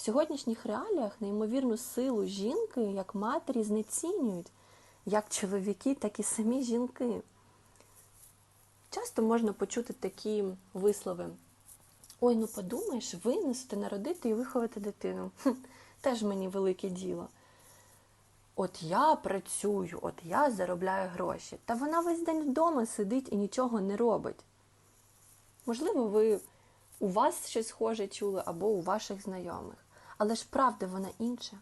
В сьогоднішніх реаліях неймовірну силу жінки як матері знецінюють як чоловіки, так і самі жінки. Часто можна почути такі вислови: Ой, ну подумаєш, винести, народити і виховати дитину. Теж мені велике діло. От я працюю, от я заробляю гроші. Та вона весь день вдома сидить і нічого не робить. Можливо, ви у вас щось схоже чули або у ваших знайомих. Але ж правда вона інша.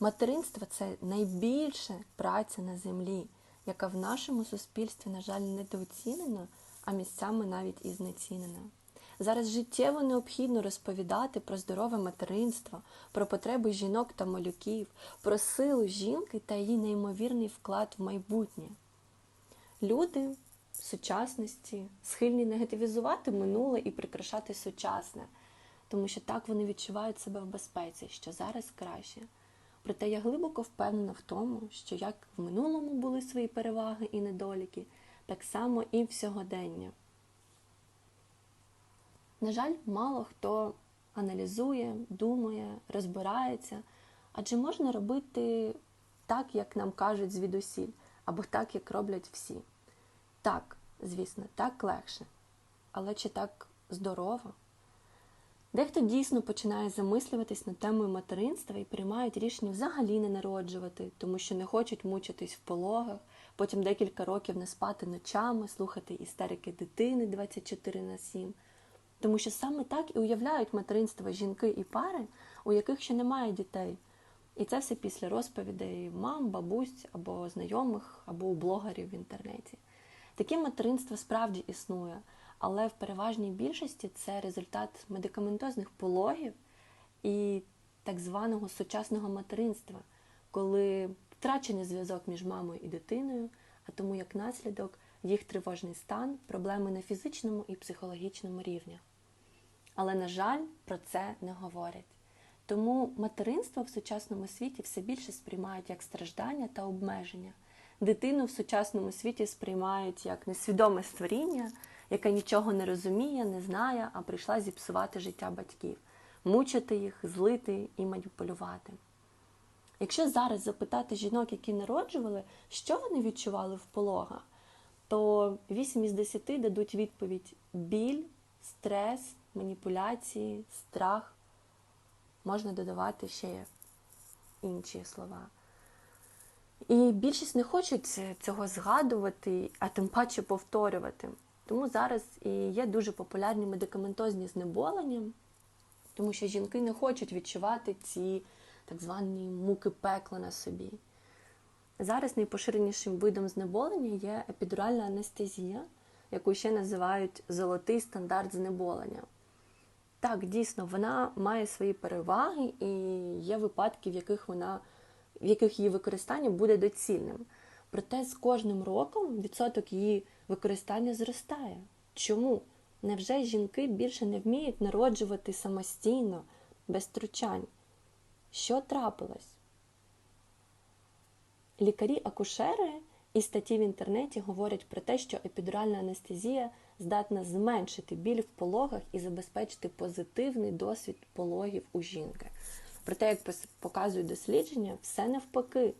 Материнство це найбільша праця на землі, яка в нашому суспільстві, на жаль, недооцінена, а місцями навіть і знецінена. Зараз життєво необхідно розповідати про здорове материнство, про потреби жінок та малюків, про силу жінки та її неймовірний вклад в майбутнє. Люди в сучасності схильні негативізувати минуле і прикрашати сучасне, тому що так вони відчувають себе в безпеці, що зараз краще. Проте я глибоко впевнена в тому, що як в минулому були свої переваги і недоліки, так само і в сьогодення. На жаль, мало хто аналізує, думає, розбирається, адже можна робити так, як нам кажуть звідусіль, або так, як роблять всі. Так, звісно, так легше. Але чи так здорово? Дехто дійсно починає замислюватись над темою материнства і приймають рішення взагалі не народжувати, тому що не хочуть мучитись в пологах, потім декілька років не спати ночами, слухати істерики дитини 24 на 7. Тому що саме так і уявляють материнство жінки і пари, у яких ще немає дітей. І це все після розповідей мам, бабусь або знайомих, або у блогерів в інтернеті. Таке материнство справді існує, але в переважній більшості це результат медикаментозних пологів і так званого сучасного материнства, коли втрачений зв'язок між мамою і дитиною, а тому як наслідок їх тривожний стан, проблеми на фізичному і психологічному рівнях. Але, на жаль, про це не говорять. Тому материнство в сучасному світі все більше сприймають як страждання та обмеження. Дитину в сучасному світі сприймають як несвідоме створіння, яке нічого не розуміє, не знає, а прийшла зіпсувати життя батьків, мучити їх, злити і маніпулювати. Якщо зараз запитати жінок, які народжували, що вони відчували в пологах, то 8 із 10 дадуть відповідь біль, стрес, маніпуляції, страх. Можна додавати ще інші слова. І більшість не хочуть цього згадувати, а тим паче повторювати. Тому зараз і є дуже популярні медикаментозні знеболення, тому що жінки не хочуть відчувати ці так звані муки пекла на собі. Зараз найпоширенішим видом знеболення є епідуральна анестезія, яку ще називають золотий стандарт знеболення. Так, дійсно, вона має свої переваги, і є випадки, в яких вона, в яких її використання буде доцільним. Проте з кожним роком відсоток її використання зростає. Чому? Невже жінки більше не вміють народжувати самостійно, без втручань? Що трапилось? Лікарі-акушери і статті в інтернеті говорять про те, що епідуральна анестезія здатна зменшити біль в пологах і забезпечити позитивний досвід пологів у жінки. Проте, як показують дослідження, все навпаки.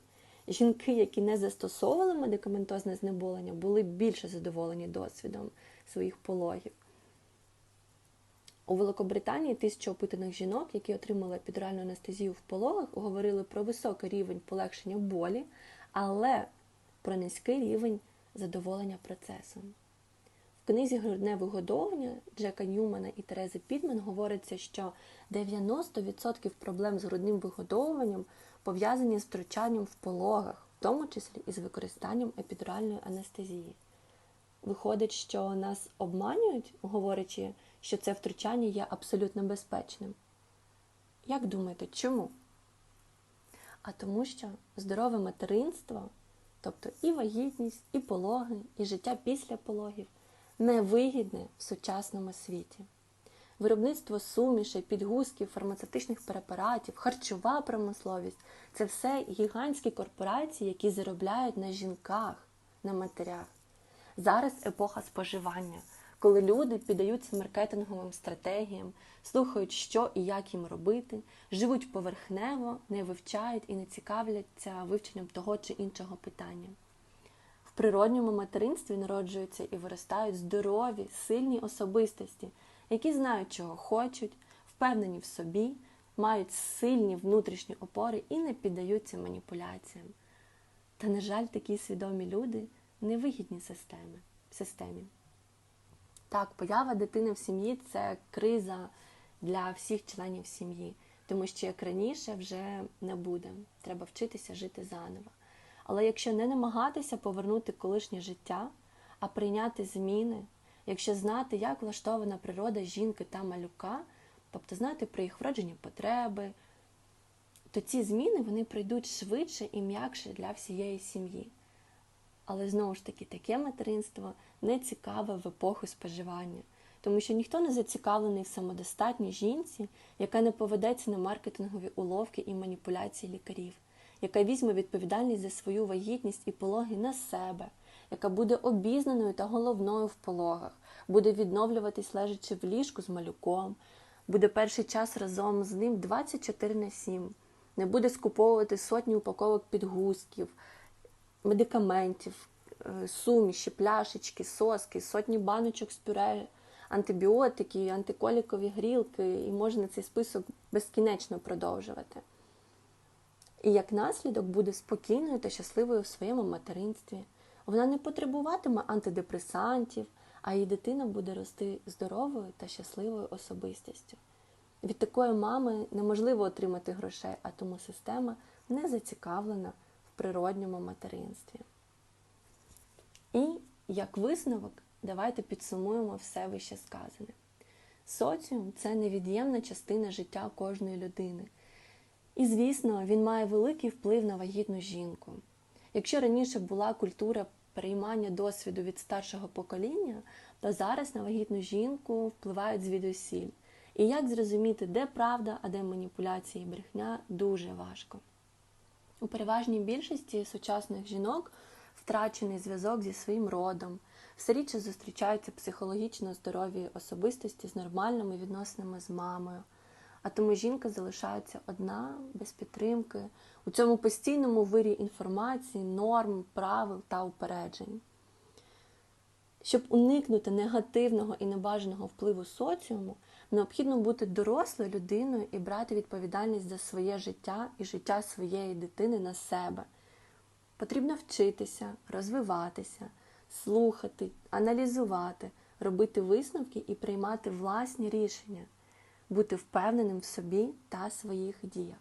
Жінки, які не застосовували медикаментозне знеболення, були більше задоволені досвідом своїх пологів. У Великобританії тисяча опитаних жінок, які отримали епідуральну анестезію в пологах, говорили про високий рівень полегшення болі, але про низький рівень задоволення процесом. В книзі Грудне вигодовування Джека Ньюмана і Терези Підмен говориться, що 90% проблем з грудним вигодовуванням пов'язані з втручанням в пологах, в тому числі із використанням епідуральної анестезії. Виходить, що нас обманюють, говорячи, що це втручання є абсолютно безпечним. Як думаєте, чому? А тому, що здорове материнство, тобто і вагітність, і пологи, і життя після пологів невигідне в сучасному світі. Виробництво сумішей, підгузків, фармацевтичних препаратів, харчова промисловість це все гігантські корпорації, які заробляють на жінках, на матерях. Зараз епоха споживання, коли люди піддаються маркетинговим стратегіям, слухають, що і як їм робити, живуть поверхнево, не вивчають і не цікавляться вивченням того чи іншого питання. В природньому материнстві народжуються і виростають здорові, сильні особистості, які знають, чого хочуть, впевнені в собі, мають сильні внутрішні опори і не піддаються маніпуляціям. Та, на жаль, такі свідомі люди невигідні системи, системі. Так, поява дитини в сім'ї це криза для всіх членів сім'ї, тому що як раніше вже не буде. Треба вчитися жити заново. Але якщо не намагатися повернути колишнє життя, а прийняти зміни, якщо знати, як влаштована природа жінки та малюка, тобто знати про їх вроджені потреби, то ці зміни вони прийдуть швидше і м'якше для всієї сім'ї. Але знову ж таки, таке материнство не цікаве в епоху споживання, тому що ніхто не зацікавлений в самодостатній жінці, яка не поведеться на маркетингові уловки і маніпуляції лікарів, яка візьме відповідальність за свою вагітність і пологи на себе, яка буде обізнаною та головною в пологах, буде відновлюватись лежачи в ліжку з малюком, буде перший час разом з ним 24 на 7, не буде скуповувати сотні упаковок підгузків медикаментів, е, суміші, пляшечки, соски, сотні баночок з пюре, антибіотики, антиколікові грілки, і можна цей список безкінечно продовжувати. І як наслідок буде спокійною та щасливою в своєму материнстві. Вона не потребуватиме антидепресантів, а її дитина буде рости здоровою та щасливою особистістю. Від такої мами неможливо отримати грошей, а тому система не зацікавлена в природньому материнстві. І як висновок, давайте підсумуємо все вище сказане. Соціум це невід'ємна частина життя кожної людини. І, звісно, він має великий вплив на вагітну жінку. Якщо раніше була культура переймання досвіду від старшого покоління, то зараз на вагітну жінку впливають звідусіль. І як зрозуміти, де правда, а де маніпуляція і брехня, дуже важко. У переважній більшості сучасних жінок втрачений зв'язок зі своїм родом, все рідше зустрічаються психологічно здорові особистості з нормальними відносинами з мамою. А тому жінка залишається одна, без підтримки, у цьому постійному вирі інформації, норм, правил та упереджень. Щоб уникнути негативного і небажаного впливу соціуму, необхідно бути дорослою людиною і брати відповідальність за своє життя і життя своєї дитини на себе. Потрібно вчитися, розвиватися, слухати, аналізувати, робити висновки і приймати власні рішення, бути впевненим в собі та своїх діях.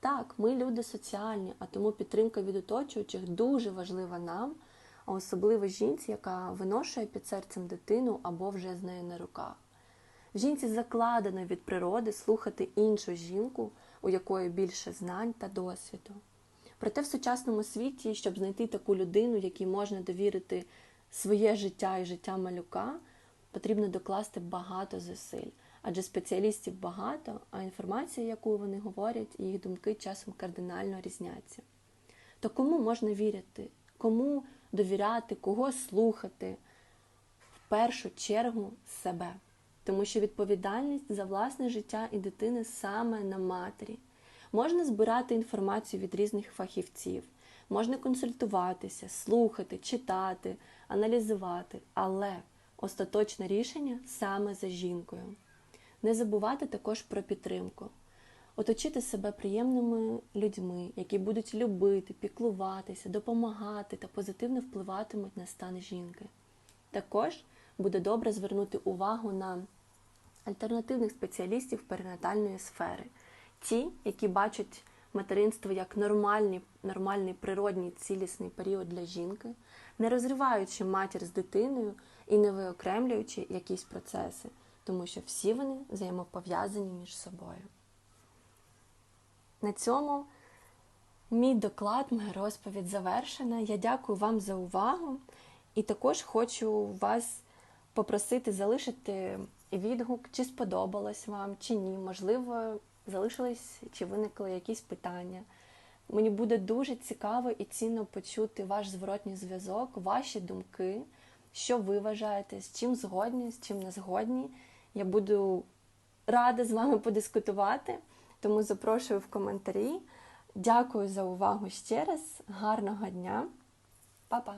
Так, ми люди соціальні, а тому підтримка від оточуючих дуже важлива нам, а особливо жінці, яка виношує під серцем дитину або вже з нею на руках. Жінці закладено від природи слухати іншу жінку, у якої більше знань та досвіду. Проте в сучасному світі, щоб знайти таку людину, якій можна довірити своє життя і життя малюка, потрібно докласти багато зусиль, адже спеціалістів багато, а інформація, яку вони говорять, і їх думки часом кардинально різняться. То кому можна вірити, кому довіряти, кого слухати? В першу чергу себе тому що відповідальність за власне життя і дитини саме на матері. Можна збирати інформацію від різних фахівців, можна консультуватися, слухати, читати, аналізувати, але остаточне рішення саме за жінкою. Не забувати також про підтримку, оточити себе приємними людьми, які будуть любити, піклуватися, допомагати та позитивно впливатимуть на стан жінки. Також буде добре звернути увагу на альтернативних спеціалістів перинатальної сфери, ті, які бачать материнство як нормальний, нормальний природній цілісний період для жінки, не розриваючи матір з дитиною і не виокремлюючи якісь процеси, тому що всі вони взаємопов'язані між собою. На цьому мій доклад, моя розповідь завершена. Я дякую вам за увагу і також хочу вас попросити залишити відгук, чи сподобалось вам, чи ні. Можливо, залишились чи виникли якісь питання. Мені буде дуже цікаво і цінно почути ваш зворотній зв'язок, ваші думки. що ви вважаєте, з чим згодні, з чим не згодні. Я буду рада з вами подискутувати, тому запрошую в коментарі. Дякую за увагу ще раз. Гарного дня. Па-па!